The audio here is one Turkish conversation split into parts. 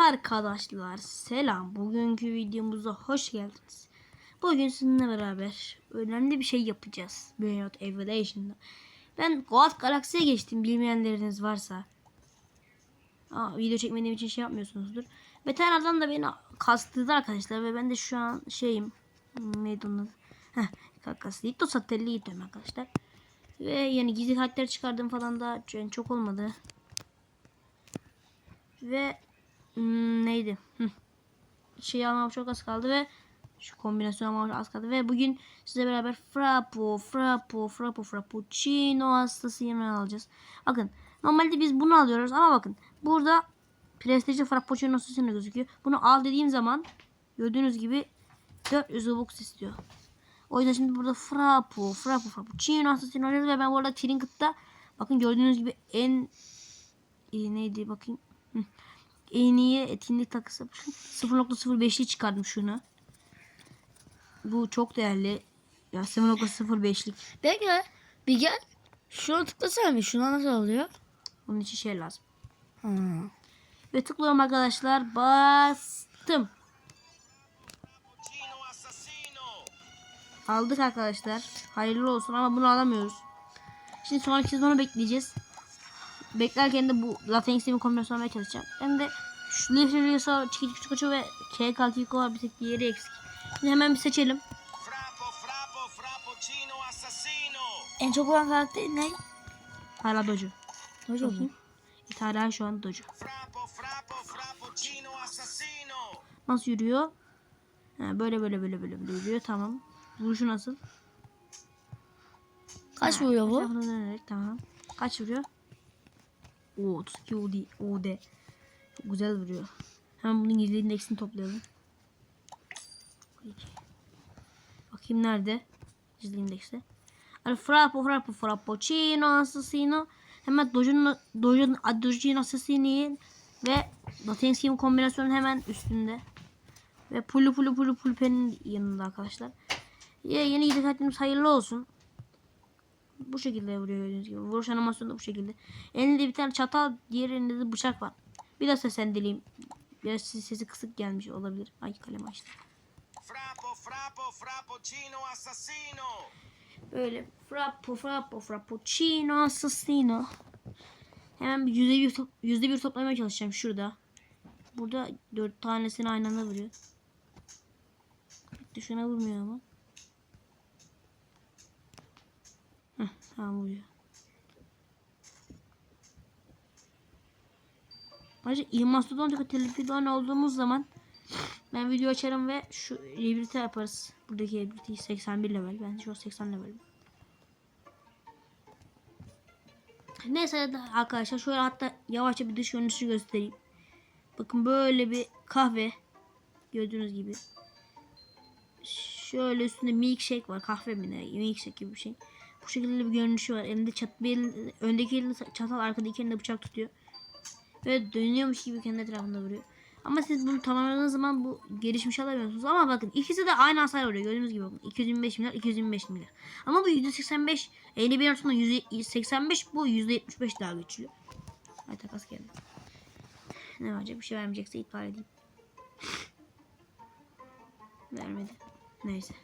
arkadaşlar selam bugünkü videomuza hoş geldiniz. Bugün sizinle beraber önemli bir şey yapacağız. Burnout Evaluation'da. Ben Goat Galaxy'ye geçtim bilmeyenleriniz varsa. Aa, video çekmediğim için şey yapmıyorsunuzdur. Beter adam da beni kastırdı arkadaşlar ve ben de şu an şeyim. Neydi onun adı? Heh, Kakasito Satellito'yum arkadaşlar. Ve yani gizli karakter çıkardım falan da yani çok olmadı. Ve hmm, neydi? Şey almam çok az kaldı ve şu kombinasyon almam az kaldı ve bugün size beraber Frappo, Frappo, Frappo, Frappuccino hastasıyım alacağız. Bakın normalde biz bunu alıyoruz ama bakın burada Prestige Frappuccino hastasıyla gözüküyor. Bunu al dediğim zaman gördüğünüz gibi 400 Robux istiyor. O yüzden şimdi burada Frappo, Frappo, Frappuccino hastasıyla alacağız ve ben bu arada Trinket'ta bakın gördüğünüz gibi en e, neydi bakayım. En iyi etkinlik takısı 0.05'li çıkardım şunu. Bu çok değerli. Ya 0.05'lik. Peki bir gel. Şuna tıklasana bir. Şuna nasıl oluyor? Bunun için şey lazım. Ha. Ve tıklıyorum arkadaşlar. Bastım. Aldık arkadaşlar. Hayırlı olsun ama bunu alamıyoruz. Şimdi sonraki sezonu bekleyeceğiz. Beklerken de bu Latex'in kombinasyonu almaya çalışacağım. Ben de şu Lefrioso, Çikiç Küçük ve KK Kiko var bir tek diğeri eksik. Şimdi hemen bir seçelim. Frappo, frappo, frappuccino assassino. En çok olan karakter ne? Hala Dojo. Dojo mu? Hala şu an Dojo. Nasıl yürüyor? Ha, böyle böyle böyle böyle böyle yürüyor. Tamam. Vuruşu nasıl? Kaç vuruyor bu? Dönerek tamam. Kaç vuruyor? Oo 32 OD. OD. Çok güzel vuruyor. Hemen bunun gizli indeksini toplayalım. Bakayım nerede? Gizli indekste. Al Frappo Frappo Frappuccino Assassino. Hemen Dojo'nun Dojo'nun Dojo'nun Assassino'yu ve Latensky'nin kombinasyonu hemen üstünde. Ve Pulu Pulu Pulu Pulpen'in yanında arkadaşlar. Ya yeni kartımız hayırlı olsun. Bu şekilde vuruyor gördüğünüz gibi. Vuruş animasyonu da bu şekilde. Elinde bir tane çatal, diğer elinde de bıçak var. Biraz seslendireyim. Biraz sesi, kısık gelmiş olabilir. Ay kalem açtı. Frappo, frappo, frappuccino assassino. Böyle frappo frappo frappuccino assassino. Hemen bir yüzde bir, top, yüzde bir toplamaya çalışacağım şurada. Burada dört tanesini aynı anda vuruyor. Dışına vurmuyor ama. Heh, tamam vuruyor. Ayrıca İmastodon ve Telepidon olduğumuz zaman ben video açarım ve şu ability yaparız. Buradaki ability 81 level. Ben şu an 80 level. Neyse arkadaşlar şöyle hatta yavaşça bir dış görünüşü göstereyim. Bakın böyle bir kahve. Gördüğünüz gibi. Şöyle üstünde milkshake var. Kahve mi ne? Milkshake gibi bir şey. Bu şekilde bir görünüşü var. Elinde çat, bir elinde- öndeki elinde çatal arkadaki elinde bıçak tutuyor. Ve dönüyormuş gibi kendi etrafında vuruyor. Ama siz bunu tamamladığınız zaman bu gelişmiş alamıyorsunuz. Ama bakın ikisi de aynı hasar vuruyor. Gördüğünüz gibi bakın. 225 milyar, 225 milyar. Ama bu %85, 51 arasında %85 bu %75 daha güçlü. Ay takas geldi. Ne var bir şey vermeyecekse iptal edeyim. Vermedi. Neyse.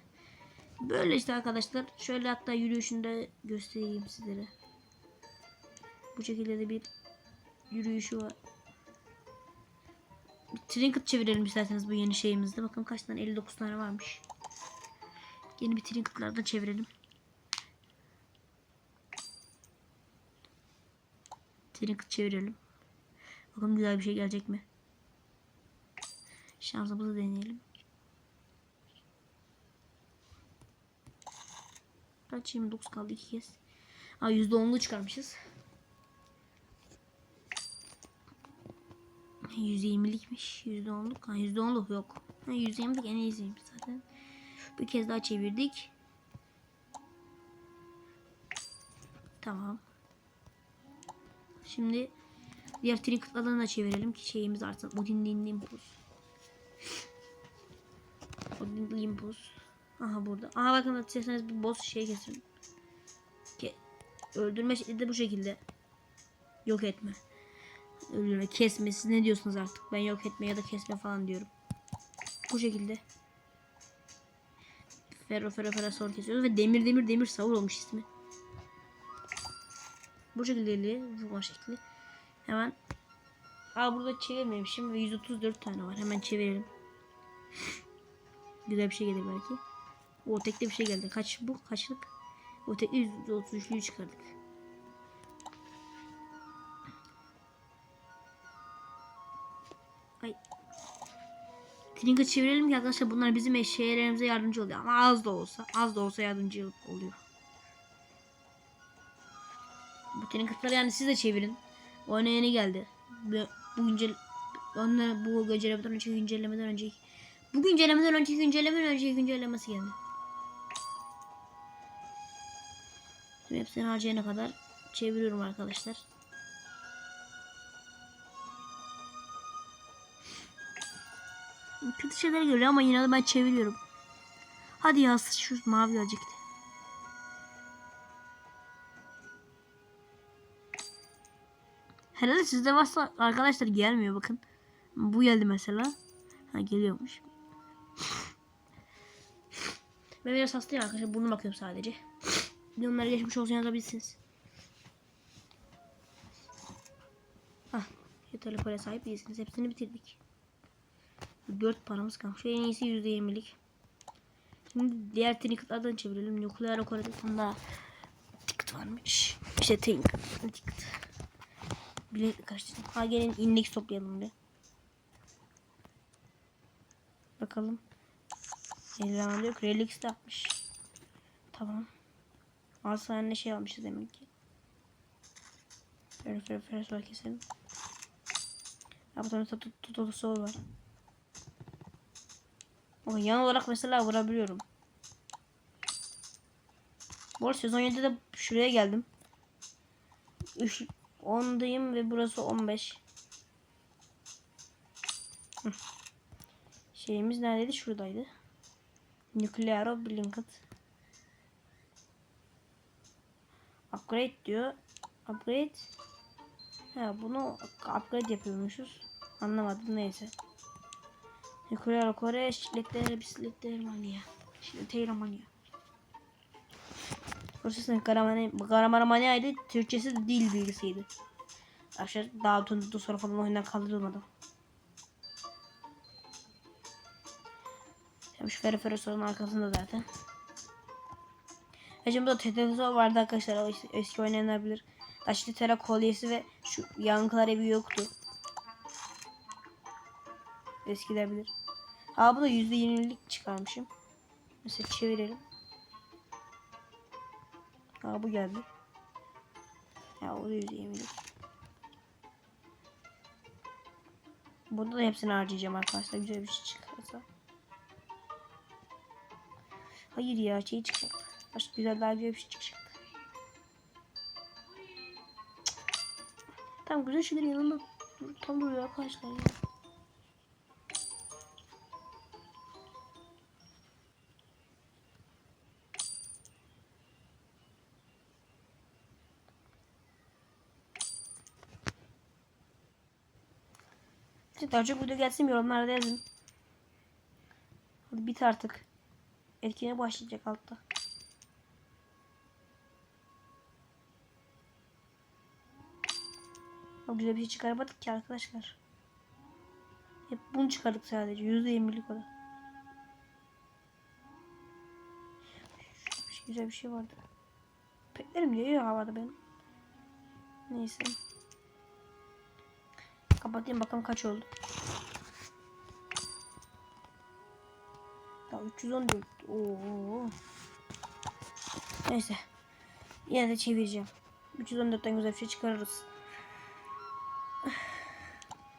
Böyle işte arkadaşlar. Şöyle hatta yürüyüşünü de göstereyim sizlere. Bu şekilde de bir yürüyüşü var. Bir trinket çevirelim isterseniz bu yeni şeyimizde. Bakın kaç tane 59 tane varmış. Yeni bir trinketlerden çevirelim. Trinket çevirelim. Bakalım güzel bir şey gelecek mi? Şansımızı deneyelim. Kaç 29 kaldı iki kez. Aa %10'lu çıkarmışız. %20'likmiş. %10'luk. Ha %10'luk yok. Ha %20'lik en iyisiymiş zaten. Bir kez daha çevirdik. Tamam. Şimdi diğer tricketlarını da çevirelim ki şeyimiz artsın. Odin Limpus. Odin Limpus. Aha burada. Aha bakın isterseniz bir boss şey kesin. Ke öldürme şekli de bu şekilde. Yok etme. Öldürme, kesme. Siz ne diyorsunuz artık? Ben yok etme ya da kesme falan diyorum. Bu şekilde. Ferro ferro ferro sonra kesiyoruz ve demir demir demir savur olmuş ismi. Bu şekilde eli vurma şekli. Hemen Aa burada çevirmemişim ve 134 tane var. Hemen çevirelim. Güzel bir şey gelir belki. O tekte bir şey geldi. Kaç bu? Kaçlık? O tekte 133'lüyü çıkardık. Ay. Trinket çevirelim ki arkadaşlar bunlar bizim eşeğlerimize yardımcı oluyor. Ama az da olsa, az da olsa yardımcı oluyor. Bu Trinket'ları yani siz de çevirin. Oyuna yeni geldi. Ve bu güncel Onunla bu güncellemeden önceki güncellemeden önceki bu güncellemeden önceki güncellemeden önceki güncellemesi geldi. Hepsini harcayana kadar çeviriyorum arkadaşlar. Kötü şeyler geliyor ama yine de ben çeviriyorum. Hadi ya şu mavi gelecekti. Herhalde sizde varsa arkadaşlar gelmiyor bakın. Bu geldi mesela. Ha geliyormuş. Ben biraz hastayım arkadaşlar. Burnuma bakıyorum sadece. Bir de onlara geçmiş olsun yazabilirsiniz. Ah, yeterli para sahip değilsiniz. Hepsini bitirdik. 4 paramız kalmış. En iyisi %20'lik. Şimdi diğer ticketlardan çevirelim. Nükleer operatöründe ticket varmış. İşte ticket. ticket. Bilet kaçtı. Ha gelin index toplayalım bir. Bakalım. Yok. Relix de yapmış. Tamam. Tane şey almışız demek ki. Fer fer fer sol keselim. Ya bu tane tut tut sol var. Ama yan olarak mesela vurabiliyorum. Bu arada sezon 7'de de şuraya geldim. 3 10'dayım ve burası 15. Hı. Şeyimiz neredeydi? Şuradaydı. Nuclear Blinket. Upgrade diyor. Upgrade. Ha bunu upgrade yapıyormuşuz. Anlamadım neyse. Nuclear Kore şiddetleri bisikletleri manya. Şiddetleri manya. Burası Kahramanmanya'ydı. Türkçesi de dil bilgisiydi. Aşağı daha tundu sonra falan oyundan kaldırılmadı. Hem şu Ferro Ferro'nun arkasında zaten. Burada Tetezor vardı arkadaşlar. O eski, eski oynayanlar bilir. Taşlı Tera kolyesi ve şu yankılar evi yoktu. Eskiler bilir. Ha bu da %20'lik çıkarmışım. Mesela çevirelim. Ha bu geldi. Ya o da %20'lik. Burada da hepsini harcayacağım arkadaşlar. Güzel bir şey çıkarsa. Hayır ya şey çıkacak. Başka güzel daha güzel bir şey çıkacak. Tamam güzel şeylerin yanında dur, tam duruyor arkadaşlar ya. Daha çok video gelsin yorumlarda yazın. Hadi bit artık. Etkine başlayacak altta. Ama güzel bir şey çıkaramadık ki arkadaşlar. Hep bunu çıkardık sadece. %20'lik o da. Şu- Güzel bir şey vardı. Petlerim yayıyor havada benim. Neyse. Kapatayım bakalım kaç oldu. Ya 314. Oo. Neyse. Yine de çevireceğim. 314'ten güzel bir şey çıkarırız.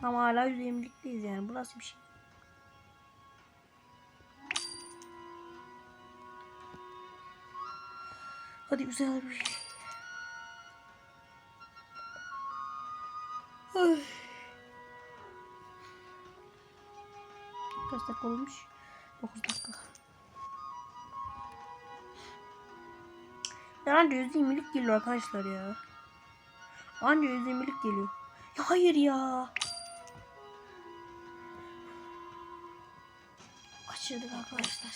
Ama hala %20'likteyiz yani. Bu nasıl bir şey? Hadi güzel bir şey. Kaç dakika olmuş? 9 dakika. Anca %20'lik geliyor arkadaşlar ya. Anca %20'lik geliyor. Ya hayır ya. Kaçırdık arkadaşlar.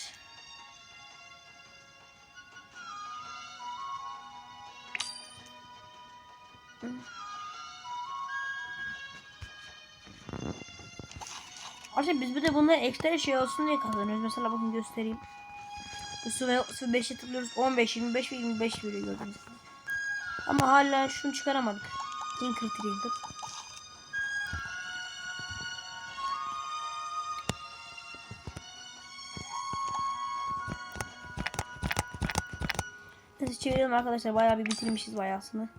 Aslında biz bir de bunları ekstra şey olsun diye kazanıyoruz. Mesela bakın göstereyim. Bu sıvı 5'e tıklıyoruz. 15, 25 ve 25 veriyor gördüğünüz gibi. Ama hala şunu çıkaramadık. Tinker Trinker. Çevirelim arkadaşlar. Bayağı bir bitirmişiz bayağısını.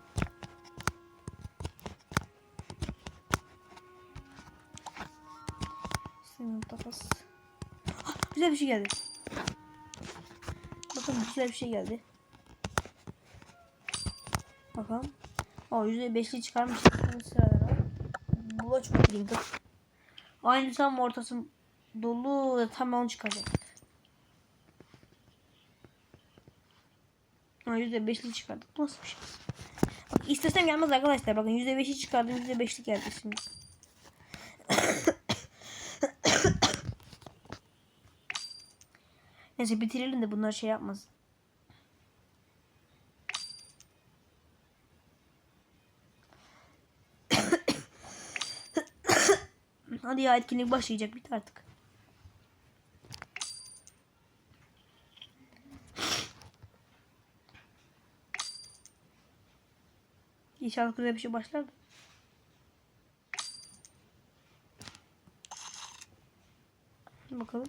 Senin takas. Ah, güzel bir şey geldi. Bakın güzel bir şey geldi. Bakalım. O %5'li çıkarmış. Sıralara. Bu da çok ilginç. Aynı tam ortası dolu tam onu çıkacak. Ha %5'li çıkardık. Nasıl bir şey? Bak istesem gelmez arkadaşlar. Bakın %5'i çıkardım. %5'li geldi şimdi. Neyse bitirelim de bunlar şey yapmasın. Hadi ya etkinlik başlayacak bit artık. İnşallah güzel bir şey başlar. Bakalım.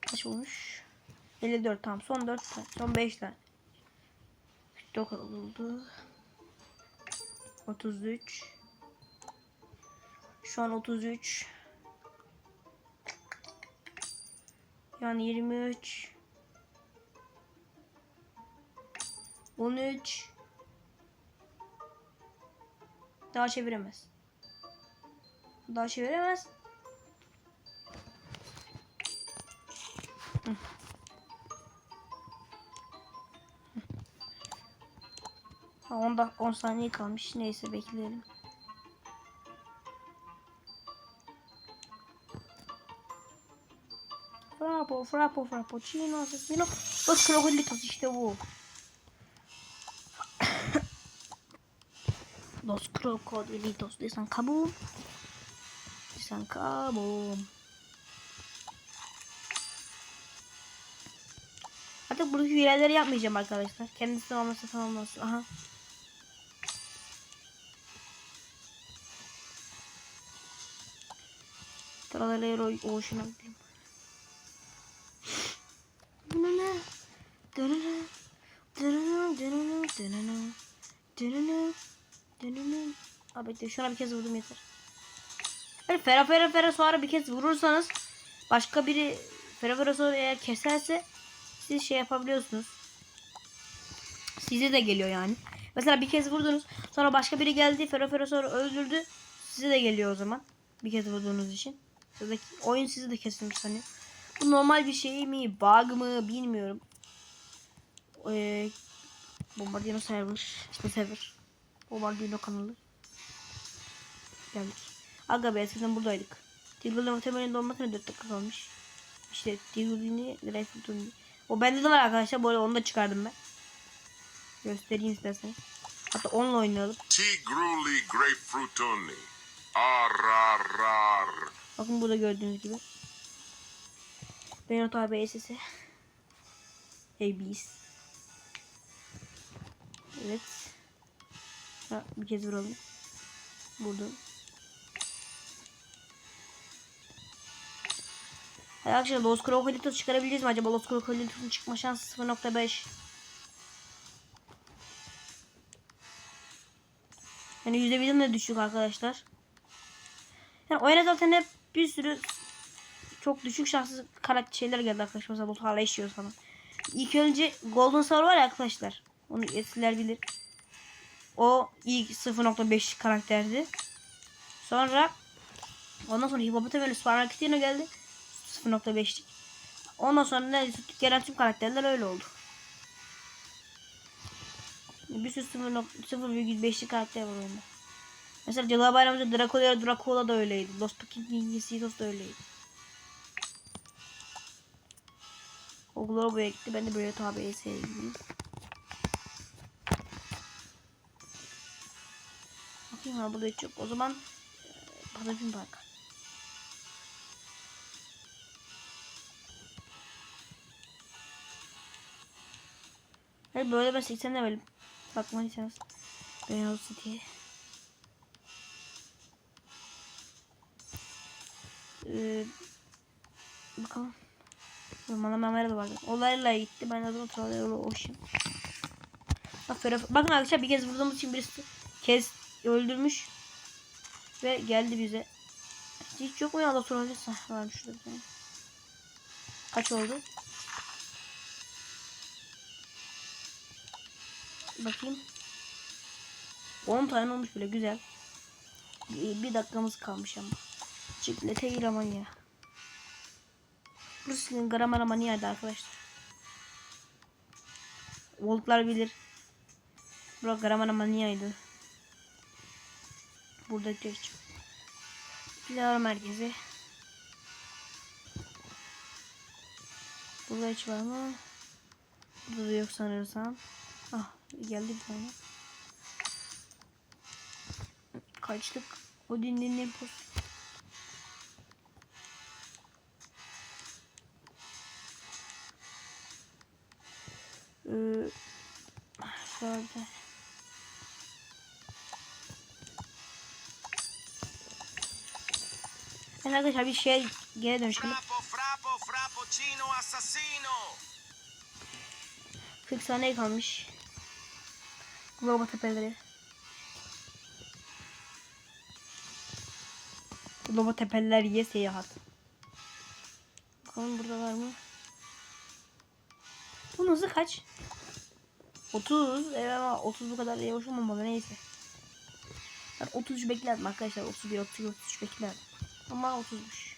Kaç olmuş? 54 tamam. Son 4 tane. Son 5 tane. 49 oldu. 33. Şu an 33. Yani 23. 13. Daha çeviremez. Daha çeviremez. Ha, 10 dak 10 saniye kalmış. Neyse bekleyelim. Frappo, frappo, frappuccino, assassino. Los crocodilos işte bu. Los crocodilitos de San Cabo. De San Cabo. Artık buradaki üyeleri yapmayacağım arkadaşlar. Kendisi olmasa tamamlasın. Aha. Tralalero ocean'a gidelim. Dönene, dönene, dönene, dönene, dönene, dönene, dönene. Abi bekle şuna bir kez vurdum yeter. Hani fera fera fera sonra bir kez vurursanız başka biri fera fera sonra eğer keserse siz şey yapabiliyorsunuz. Size de geliyor yani. Mesela bir kez vurdunuz. Sonra başka biri geldi. Fero Fero sonra öldürdü. Size de geliyor o zaman. Bir kez vurduğunuz için. Da oyun sizi de kesilmiş sanıyor. Bu normal bir şey mi? Bug mı? Bilmiyorum. Ee, Bombardino server. İşte server. Bombardino kanalı. Geldik. Aga be eskiden buradaydık. Tigger'la muhtemelen dolmasına 4 dakika kalmış. İşte Tigger'ini Rifle'ını. O bende de var arkadaşlar. Arada onu da çıkardım ben. Göstereyim isterseniz. Hatta onunla oynayalım. Tigruli grapefruitoni. Ararar. Bakın burada gördüğünüz gibi. Benot abi sesi. Hey beast. Evet. Ha, bir kez vuralım. Vurdum. Hadi arkadaşlar Los Crocodilos çıkarabileceğiz mi acaba? Los Crocodilos'un çıkma şansı 0.5. Yani %1'den de düşük arkadaşlar. Yani oyuna zaten hep bir sürü çok düşük şanslı karakter şeyler geldi arkadaşlar. Mesela Batu hala işiyor sana. İlk önce Golden Star var ya arkadaşlar. Onu eskiler bilir. O ilk 0.5 karakterdi. Sonra ondan sonra Hippopotamus Sparkatino geldi. 0.5'lik. Ondan sonra ne gelen tüm karakterler öyle oldu. Bir sürü 0.5'lik karakter var oyunda. Mesela Cadılar Bayramı'nda Dracula, Dracula da öyleydi. Los Pequeñitos da öyleydi. O Globo'ya gitti. Ben de böyle tabiye sevdim. Bakayım ha burada hiç yok. O zaman e, Patapim Park. Hayır böyle ben 80 levelim. Bakmalıysanız. Beyaz City. Ee, bakalım. Bana Mehmet'e de vardı. Olayla gitti. Ben de o sırada yolu oşum. Bak, Bakın arkadaşlar bir kez vurduğumuz için birisi kez öldürmüş. Ve geldi bize. Hiç yok mu ya da sonra varmış şurada. Kaç oldu? Bakayım. 10 tane olmuş bile güzel. Bir, dakikamız kalmış ama. Çiklete ya. Burası Grammar arkadaşlar. Voltlar bilir. Bura Grammar Mania'ydı. Burada geç. Dilara merkezi. Burada hiç var mı? Burada da yok sanırsam. Ah geldi bir tane. Kaçtık. O dinlenin post. Ee, şöyle. Evet arkadaşlar bir şeye geri dönüşelim. Frappo, frappo, frappuccino assassino. 40 saniye kalmış. Globo tepeleri. Globo tepeler ye seyahat. Bakalım burada var mı? Bunun hızı kaç? 30. Evet ama 30 bu kadar yavaş olmamalı neyse. Ben 33 beklerdim arkadaşlar. 31, 32, 33 beklerdim. Ama 30'muş.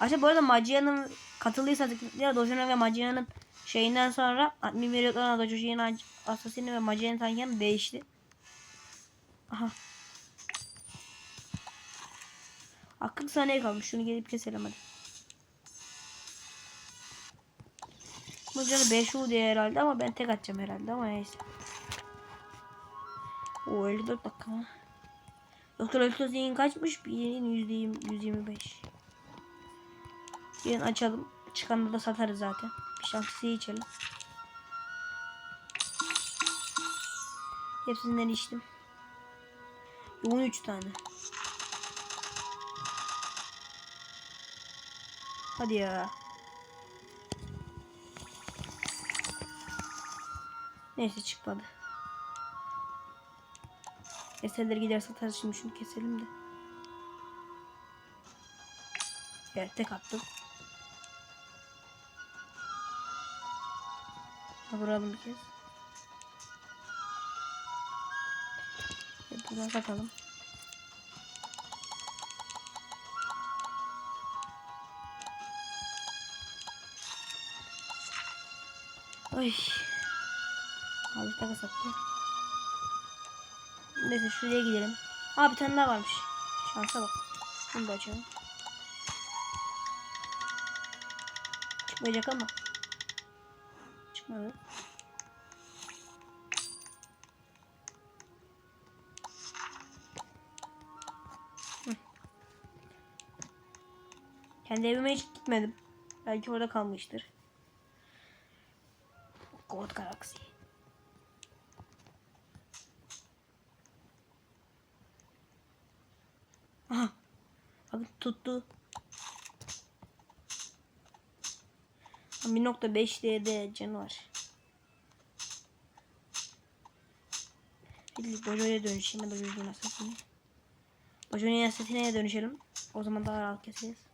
Ayrıca bu arada Magia'nın katılıysa diğer Dojuna ve Magia'nın şeyinden sonra admin veriyorlar Dojuna Assassin'i ve Magia'nın tanken değişti. Aha. Ah, 40 saniye kalmış. Şunu gelip keselim hadi. Bu canı 5 U diye herhalde ama ben tek atacağım herhalde ama neyse. O 54 dakika mı? Doktor Ölçüsü'nün kaçmış? Birinin %20, 125. Gelin açalım. Çıkanında da satarız zaten. Bir şanslıyı içelim. Hepsinden içtim. 13 tane. Hadi ya. Neyse çıkmadı. Eserleri gider satarız şimdi şunu keselim de. Evet tek attım. Vuralım bir kez. Evet, buradan satalım. Ay. Abi taka sattı. Neyse şuraya gidelim. Aa bir tane daha varmış. Şansa bak. Bunu da açalım. Çıkmayacak ama. Çıkmadı. Kendi evime hiç gitmedim. Belki orada kalmıştır. God Galaxy. Aha. Bakın tuttu. 1.5 D'de canı var. Hadi Bojo'ya dönüşeyim. Ben Bojo'nun asasını. Bojo'nun dönüşelim. O zaman daha rahat keseriz.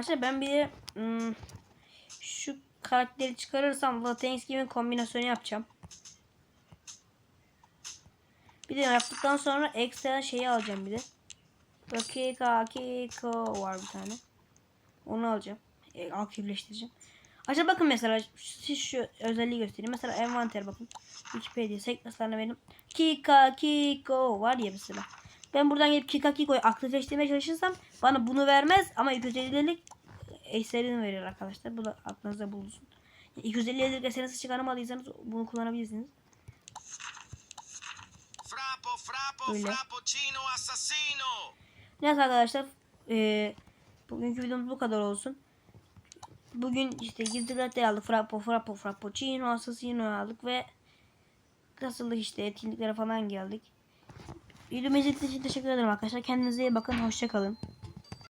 Arkadaşlar ben bir de hmm, şu karakteri çıkarırsam Latinx gibi kombinasyonu yapacağım. Bir de yaptıktan sonra ekstra şeyi alacağım bir de. Dakika Kiko var bir tane. Onu alacağım. E, aktifleştireceğim. Aşağı bakın mesela siz şu özelliği göstereyim. Mesela envanter bakın. Wikipedia sekmeslerine benim Kika Kiko var ya mesela. Ben buradan gelip Kika Kiko'yu aktifleştirmeye çalışırsam bana bunu vermez ama 250'lik eserini verir arkadaşlar. Bu da aklınızda bulunsun. 250'lik eserinizi çıkaramadıysanız bunu kullanabilirsiniz. Frappo, frappo, Öyle. frappuccino assassino. Neyse arkadaşlar eee, bugünkü videomuz bu kadar olsun. Bugün işte gizli latte aldık. Frappo, frappo, frappuccino, assassino aldık ve kasıldık işte etkinliklere falan geldik. Videomu izlediğiniz için teşekkür ederim arkadaşlar. Kendinize iyi bakın. Hoşçakalın.